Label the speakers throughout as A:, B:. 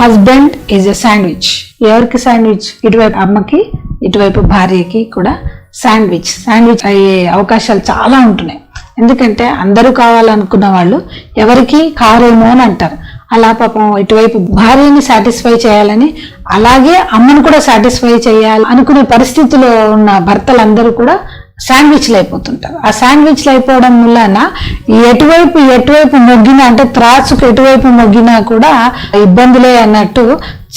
A: Husband is a sandwich ఎవరికి sandwich ఇటువైపు అమ్మకి ఇటువైపు భార్యకి కూడా శాండ్విచ్ శాండ్విచ్ అయ్యే అవకాశాలు చాలా ఉంటున్నాయి. ఎందుకంటే అందరూ కావాలనుకున్న వాళ్ళు ఎవరికి కారేమో అని అంటారు. అలా పాపం ఇటువైపు భార్యని సాటిస్ఫై చేయాలని అలాగే అమ్మను కూడా సాటిస్ఫై చేయాలి అనుకునే పరిస్థితిలో ఉన్న భర్తలందరూ కూడా శాండ్విచ్లు అయిపోతుంటారు. ఆ శాండ్విచ్లు అయిపోవడం వలన ఎటువైపు ఎటువైపు మొగ్గినా అంటే త్రాసుకు ఎటువైపు మొగ్గినా కూడా ఇబ్బందులే అన్నట్టు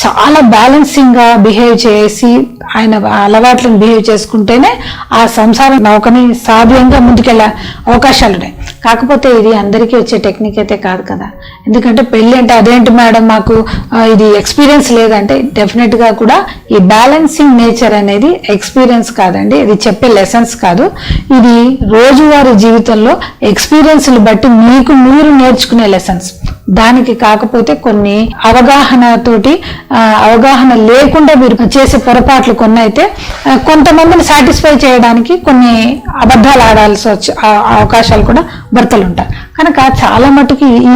A: చాలా బ్యాలెన్సింగ్గా బిహేవ్ చేసి ఆయన అలవాట్లను బిహేవ్ చేసుకుంటేనే ఆ సంసార నౌకని సాధ్యంగా ముందుకెళ్ళే అవకాశాలు ఉన్నాయి కాకపోతే ఇది అందరికీ వచ్చే టెక్నిక్ అయితే కాదు కదా. ఎందుకంటే పెళ్ళి అంటే అదేంటి మేడం మాకు ఇది ఎక్స్పీరియన్స్ లేదంటే డెఫినెట్గా కూడా ఈ బ్యాలెన్సింగ్ నేచర్ అనేది ఎక్స్పీరియన్స్ కాదండి. ఇది చెప్పే లెసన్స్ కాదు. ఇది రోజువారీ జీవితంలో ఎక్స్పీరియన్స్లు బట్టి మీకు మీరు నేర్చుకునే లెసన్స్ దానికి కాకపోతే కొన్ని అవగాహనతోటి అవగాహన లేకుండా మీరు చేసే పొరపాట్లు కొన్ని అయితే కొంతమందిని సాటిస్ఫై చేయడానికి కొన్ని అబద్ధాలు ఆడాల్సి వచ్చే ఆ- అవకాశాలు కూడా భర్తలు ఉంటారు కనుక చాలా మటుకు ఈ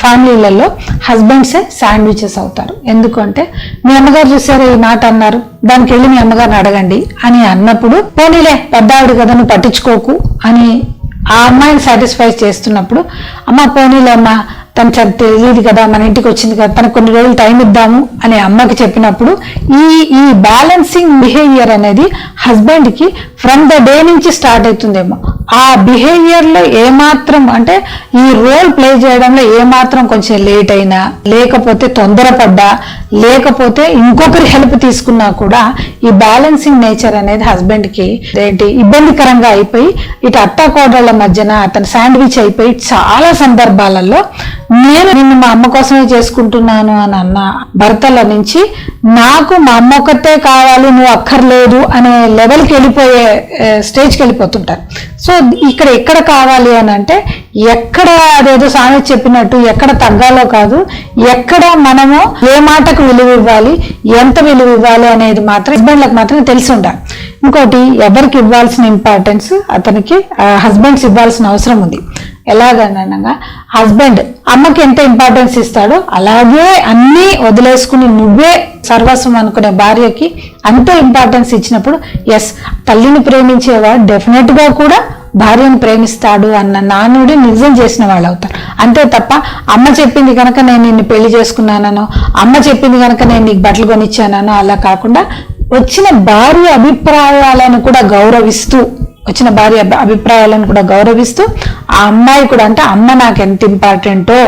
A: ఫ్యామిలీలలో హస్బెండ్సే శాండ్విచెస్ అవుతారు. ఎందుకంటే మీ అమ్మగారు చూసారు ఈ మాట అన్నారు దానికి వెళ్ళి మీ అమ్మగారిని అడగండి అని అన్నప్పుడు పోనీలే పెద్ద ఆవిడ కదా నువ్వు పట్టించుకోకు అని ఆ అమ్మాయిని సాటిస్ఫై చేస్తున్నప్పుడు అమ్మ పోనీలే అమ్మ తను చాలా తెలియదు కదా మన ఇంటికి వచ్చింది కదా తనకు కొన్ని రోజులు టైం ఇద్దాము అని అమ్మకి చెప్పినప్పుడు ఈ ఈ బ్యాలెన్సింగ్ బిహేవియర్ అనేది హస్బెండ్కి ఫ్రమ్ ద డే నుంచి స్టార్ట్ అవుతుందేమో. ఆ బిహేవియర్లో ఏమాత్రం అంటే ఈ రోల్ ప్లే చేయడంలో ఏమాత్రం కొంచెం లేట్ అయినా లేకపోతే తొందరపడ్డా లేకపోతే ఇంకొకరి హెల్ప్ తీసుకున్నా కూడా ఈ బ్యాలెన్సింగ్ నేచర్ అనేది హస్బెండ్కి ఏంటి ఇబ్బందికరంగా అయిపోయి ఇటు అత్త కోడళ్ళ మధ్యన అతను శాండ్విచ్ అయిపోయి చాలా సందర్భాలలో నేను నిన్ను మా అమ్మ కోసమే చేసుకుంటున్నాను అని అన్న భర్తల నుంచి నాకు మా అమ్మ ఒక్కతే కావాలి నువ్వు అక్కర్లేదు అనే లెవెల్కి వెళ్ళిపోయే స్టేజ్కి వెళ్ళిపోతుంటారు. సో ఇక్కడ ఎక్కడ కావాలి అని అంటే ఎక్కడ అదేదో సామెత చెప్పినట్టు ఎక్కడ తగ్గాలో కాదు ఎక్కడ మనము ఏ మాటకు విలువ ఇవ్వాలి ఎంత విలువ ఇవ్వాలి అనేది మాత్రం హస్బెండ్లకు మాత్రం తెలిసి ఉండాలి. ఇంకోటి ఎవరికి ఇవ్వాల్సిన ఇంపార్టెన్స్ అతనికి హస్బెండ్స్ ఇవ్వాల్సిన అవసరం ఉంది. ఎలాగనగా హస్బెండ్ అమ్మకి ఎంత ఇంపార్టెన్స్ ఇస్తాడో అలాగే అన్నీ వదిలేసుకుని నువ్వే సర్వస్వం అనుకునే భార్యకి అంతే ఇంపార్టెన్స్ ఇచ్చినప్పుడు ఎస్ తల్లిని ప్రేమించేవాడు డెఫినెట్గా కూడా భార్యను ప్రేమిస్తాడు అన్న నానుడి నిజం చేసిన వాళ్ళు అవుతారు. అంతే తప్ప అమ్మ చెప్పింది కనుక నేను నిన్ను పెళ్ళి చేసుకున్నానో అమ్మ చెప్పింది కనుక నేను నీకు బట్టలు కొనిచ్చానో అలా కాకుండా వచ్చిన భార్య అభిప్రాయాలను కూడా గౌరవిస్తూ వచ్చిన భార్య అభిప్రాయాలను కూడా గౌరవిస్తూ ఆ అమ్మాయి కూడా అంటే అమ్మ నాకు ఎంత ఇంపార్టెంటో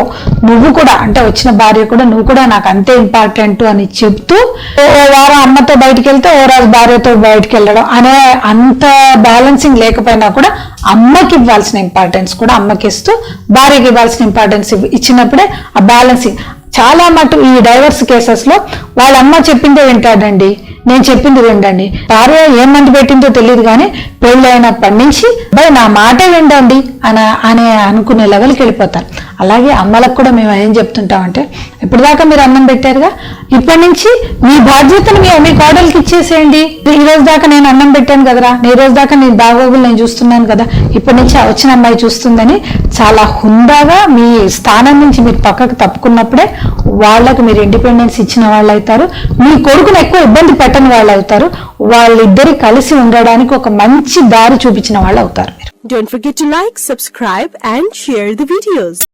A: నువ్వు కూడా అంటే వచ్చిన భార్య కూడా నువ్వు కూడా నాకు అంతే ఇంపార్టెంట్ అని చెప్తూ ఓ వారం అమ్మతో బయటికి వెళ్తే ఓ రోజు భార్యతో బయటికి వెళ్ళడం అనే అంత బ్యాలెన్సింగ్ లేకపోయినా కూడా అమ్మకి ఇవ్వాల్సిన ఇంపార్టెన్స్ కూడా అమ్మకి ఇస్తూ భార్యకి ఇవ్వాల్సిన ఇంపార్టెన్స్ ఇచ్చినప్పుడే ఆ బ్యాలెన్సింగ్ చాలా మటు ఈ డైవర్స్ కేసెస్లో వాళ్ళ అమ్మ చెప్పిందే వింటాడండి నేను చెప్పింది వినండి. భార్య ఏం మందు పెట్టిందో తెలియదు కానీ పెళ్ళైనప్పటి పండించి బై నా మాటే వినండి అని అనే అనుకునే లెవెల్కి వెళ్ళిపోతారు అలాగే అమ్మలకు కూడా మేము ఏం చెప్తుంటామంటే ఇప్పుడు దాకా మీరు అన్నం పెట్టారుగా? ఇప్పటి నుంచి మీ బాధ్యతను మీ మీ కోడలికి ఇచ్చేసేయండి. ఈ రోజు దాకా నేను అన్నం పెట్టాను కదరా? ఈ రోజు దాకా నేను బాగోగులు నేను చూస్తున్నాను కదా? ఇప్పటి నుంచి వచ్చిన అమ్మాయి చూస్తుందని చాలా హుందాగా మీ స్థానం నుంచి మీరు పక్కకు తప్పుకున్నప్పుడే వాళ్ళకు మీరు ఇండిపెండెన్స్ ఇచ్చిన వాళ్ళు అవుతారు మీ కొడుకును ఎక్కువ ఇబ్బంది పెట్టని వాళ్ళు అవుతారు వాళ్ళిద్దరు కలిసి ఉండడానికి ఒక మంచి దారి చూపించిన వాళ్ళు అవుతారు మీరు.
B: Don't forget to like subscribe and share the videos